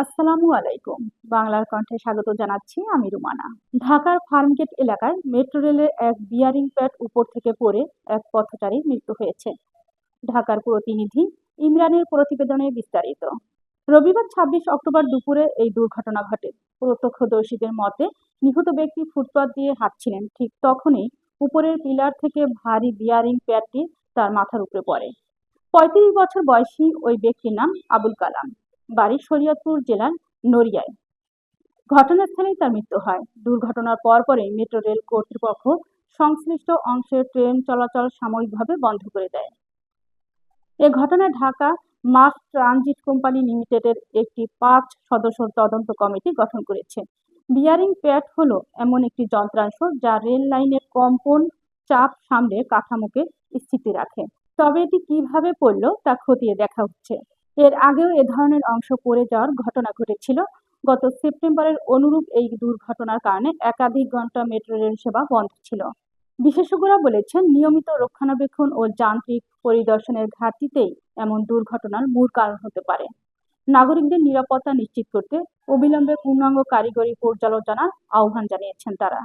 আসসালামু আলাইকুম। বাংলার কণ্ঠে স্বাগত জানাচ্ছি আমি রুমানা। ঢাকার ফার্মগেট এলাকায় মেট্রো রেলের এক বিয়ারিং প্যাড উপর থেকে পড়ে এক পথচারীর মৃত্যু হয়েছে। ঢাকার প্রতিনিধি ইমরানের প্রতিবেদনে বিস্তারিত। রবিবার ছাব্বিশ অক্টোবর দুপুরে এই দুর্ঘটনা ঘটে। প্রত্যক্ষদর্শীদের মতে, নিহত ব্যক্তি ফুটপাত দিয়ে হাঁটছিলেন। ঠিক তখনই উপরের পিলার থেকে ভারী বিয়ারিং প্যাডটি তার মাথার উপরে পড়ে। পঁয়ত্রিশ বছর বয়সী ওই ব্যক্তির নাম আবুল কালাম। বাড়ি শরীয়তপুর জেলার নড়িয়ায়। ঘটনাস্থলেই তার মৃত্যু হয়। দুর্ঘটনার পরপরই মেট্রো রেল কর্তৃপক্ষ সংশ্লিষ্ট অংশের ট্রেন চলাচল সাময়িকভাবে বন্ধ করে দেয়। এ ঘটনায় ঢাকা মাস ট্রানজিট কোম্পানি লিমিটেডের একটি পাঁচ সদস্য তদন্ত কমিটি গঠন করেছে। বিয়ারিং প্যাড হলো এমন একটি যন্ত্রাংশ যা রেল লাইনের কম্পন চাপ সামলে কাঠামোকে স্থিতি রাখে। তবে এটি কীভাবে পড়ল তা খতিয়ে দেখা হচ্ছে। এর আগেও এ ধরনের অংশ পড়ে যাওয়ার ঘটনা ঘটেছিল। গত সেপ্টেম্বরের অনুরূপ এই দুর্ঘটনার কারণে একাধিক ঘণ্টা মেট্রো রেল সেবা বন্ধ ছিল। বিশেষজ্ঞরা বলেছেন, নিয়মিত রক্ষণাবেক্ষণ ও যান্ত্রিক পরিদর্শনের ঘাটতিতেই এমন দুর্ঘটনার মূল কারণ হতে পারে। নাগরিকদের নিরাপত্তা নিশ্চিত করতে অবিলম্বে পূর্ণাঙ্গ কারিগরি পর্যালোচনার আহ্বান জানিয়েছেন তারা।